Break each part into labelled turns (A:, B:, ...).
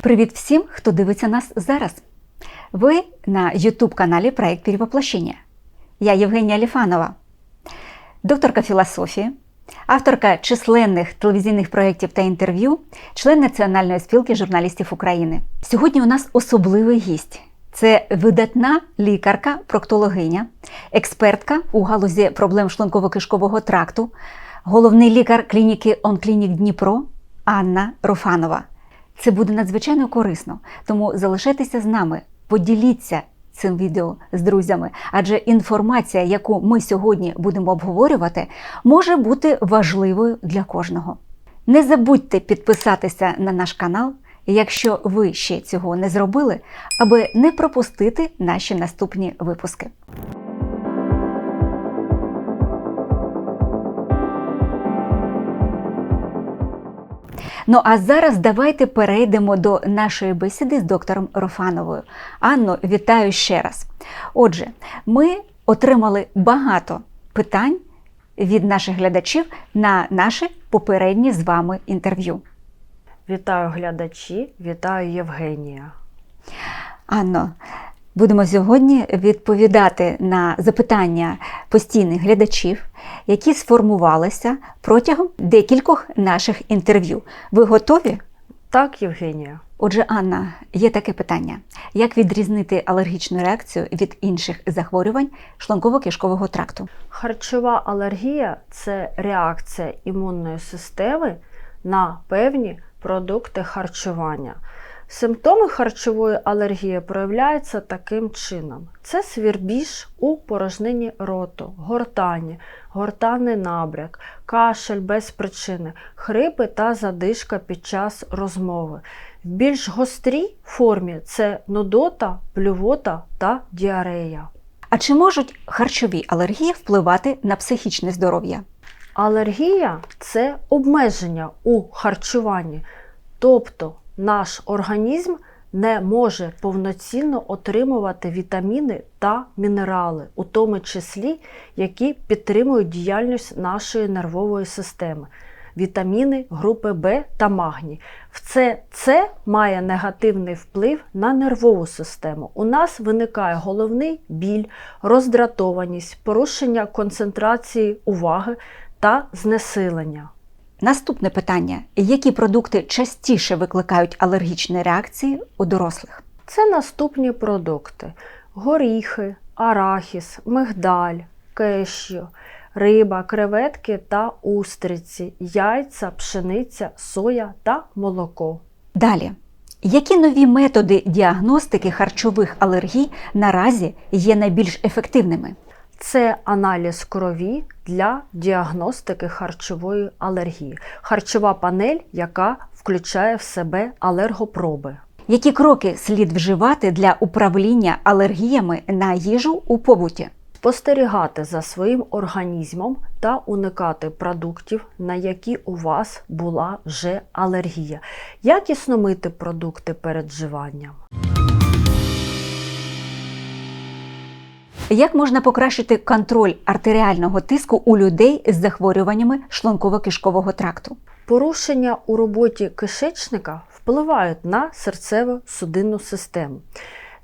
A: Привіт всім, хто дивиться нас зараз. Ви на YouTube-каналі Проект Перевоплощення. Я Євгенія Ліфанова, докторка філософії, авторка численних телевізійних проєктів та інтерв'ю, член Національної спілки журналістів України. Сьогодні у нас особливий гість. Це видатна лікарка, проктологиня, експертка у галузі проблем шлунково-кишкового тракту, головний лікар клініки Онклінік Дніпро Анна Руфанова. Це буде надзвичайно корисно, тому залишайтеся з нами, поділіться цим відео з друзями, адже інформація, яку ми сьогодні будемо обговорювати, може бути важливою для кожного. Не забудьте підписатися на наш канал, якщо ви ще цього не зробили, аби не пропустити наші наступні випуски. Ну а зараз давайте перейдемо до нашої бесіди з доктором Рофановою. Анно, вітаю ще раз. Отже, ми отримали багато питань від наших глядачів на наше попереднє з вами інтерв'ю.
B: Вітаю глядачі, вітаю Євгенія.
A: Анно, будемо сьогодні відповідати на запитання постійних глядачів, які сформувалися протягом декількох наших інтерв'ю. Ви готові?
B: Так, Євгенія.
A: Отже, Анна, є таке питання: як відрізнити алергічну реакцію від інших захворювань шлунково-кишкового тракту?
B: Харчова алергія це реакція імунної системи на певні продукти харчування. Симптоми харчової алергії проявляються таким чином: це свірбіж у порожнині роту, гортані, гортанний набряк, кашель без причини, хрипи та задишка під час розмови. В більш гострій формі це нудота, плювота та діарея.
A: А чи можуть харчові алергії впливати на психічне здоров'я?
B: Алергія це обмеження у харчуванні, тобто наш організм не може повноцінно отримувати вітаміни та мінерали, у тому числі, які підтримують діяльність нашої нервової системи. Вітаміни групи В та магній. Все це має негативний вплив на нервову систему. У нас виникає головний біль, роздратованість, порушення концентрації уваги та знесилення.
A: Наступне питання: які продукти частіше викликають алергічні реакції у дорослих?
B: Це наступні продукти: горіхи, арахіс, мигдаль, кешю, риба, креветки та устриці, яйця, пшениця, соя та молоко.
A: Далі. Які нові методи діагностики харчових алергій наразі є найбільш ефективними?
B: Це аналіз крові для діагностики харчової алергії. Харчова панель, яка включає в себе алергопроби.
A: Які кроки слід вживати для управління алергіями на їжу у побуті?
B: Спостерігати за своїм організмом та уникати продуктів, на які у вас була вже алергія. Якісно мити продукти перед вживанням.
A: Як можна покращити контроль артеріального тиску у людей з захворюваннями шлунково-кишкового тракту?
B: Порушення у роботі кишечника впливають на серцево-судинну систему.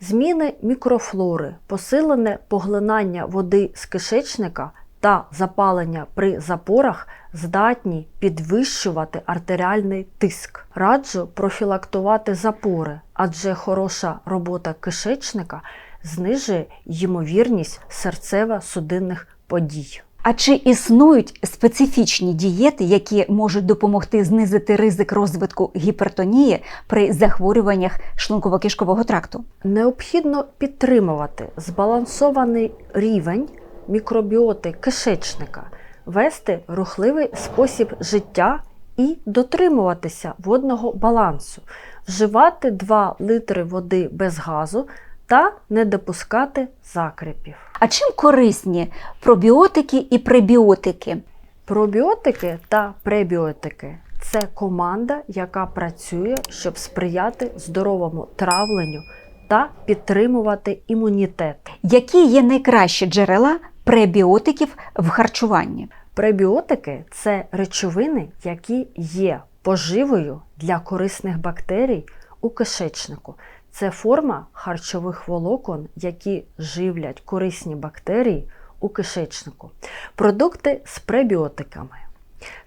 B: Зміни мікрофлори, посилене поглинання води з кишечника та запалення при запорах здатні підвищувати артеріальний тиск. Раджу профілактувати запори, адже хороша робота кишечника знижує ймовірність серцево-судинних подій.
A: А чи існують специфічні дієти, які можуть допомогти знизити ризик розвитку гіпертонії при захворюваннях шлунково-кишкового тракту?
B: Необхідно підтримувати збалансований рівень мікробіоти кишечника, вести рухливий спосіб життя і дотримуватися водного балансу, вживати 2 литри води без газу та не допускати закрепів.
A: А чим корисні пробіотики і пребіотики?
B: Пробіотики та пребіотики це команда, яка працює, щоб сприяти здоровому травленню та підтримувати імунітет.
A: Які є найкращі джерела пребіотиків в харчуванні?
B: Пребіотики це речовини, які є поживою для корисних бактерій у кишечнику. Це форма харчових волокон, які живлять корисні бактерії у кишечнику. Продукти з пребіотиками.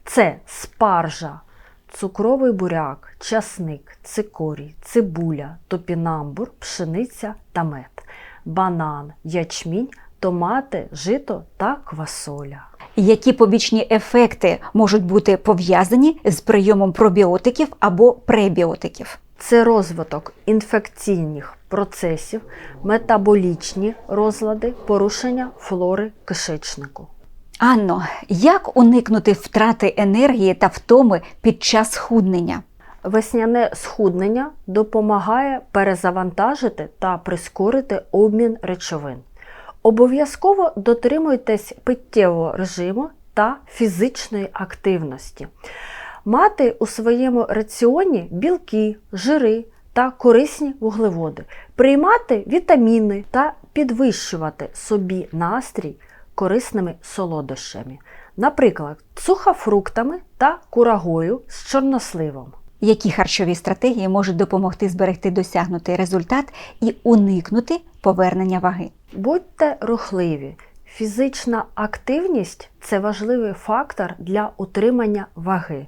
B: Це спаржа, цукровий буряк, часник, цикорій, цибуля, топінамбур, пшениця та мед, банан, ячмінь, томати, жито та квасоля.
A: Які побічні ефекти можуть бути пов'язані з прийомом пробіотиків або пребіотиків?
B: Це розвиток інфекційних процесів, метаболічні розлади, порушення флори кишечнику.
A: Анно, як уникнути втрати енергії та втоми під час схуднення?
B: Весняне схуднення допомагає перезавантажити та прискорити обмін речовин. Обов'язково дотримуйтесь питтєвого режиму та фізичної активності. Мати у своєму раціоні білки, жири та корисні вуглеводи, приймати вітаміни та підвищувати собі настрій корисними солодощами, наприклад, сухофруктами та курагою з чорносливом.
A: Які харчові стратегії можуть допомогти зберегти досягнутий результат і уникнути повернення ваги?
B: Будьте рухливі. Фізична активність це важливий фактор для утримання ваги.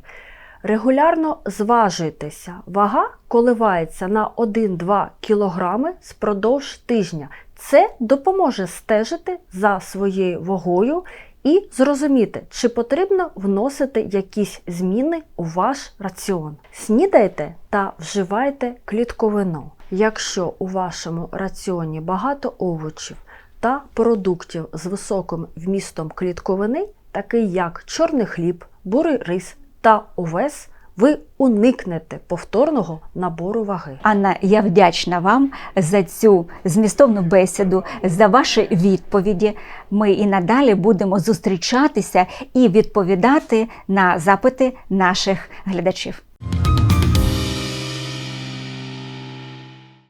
B: Регулярно зважуйтеся. Вага коливається на 1-2 кг спродовж тижня. Це допоможе стежити за своєю вагою і зрозуміти, чи потрібно вносити якісь зміни у ваш раціон. Снідайте та вживайте клітковину. Якщо у вашому раціоні багато овочів та продуктів з високим вмістом клітковини, такий як чорний хліб, бурий рис та овес, ви уникнете повторного набору ваги.
A: Анна, я вдячна вам за цю змістовну бесіду, за ваші відповіді. Ми і надалі будемо зустрічатися і відповідати на запити наших глядачів.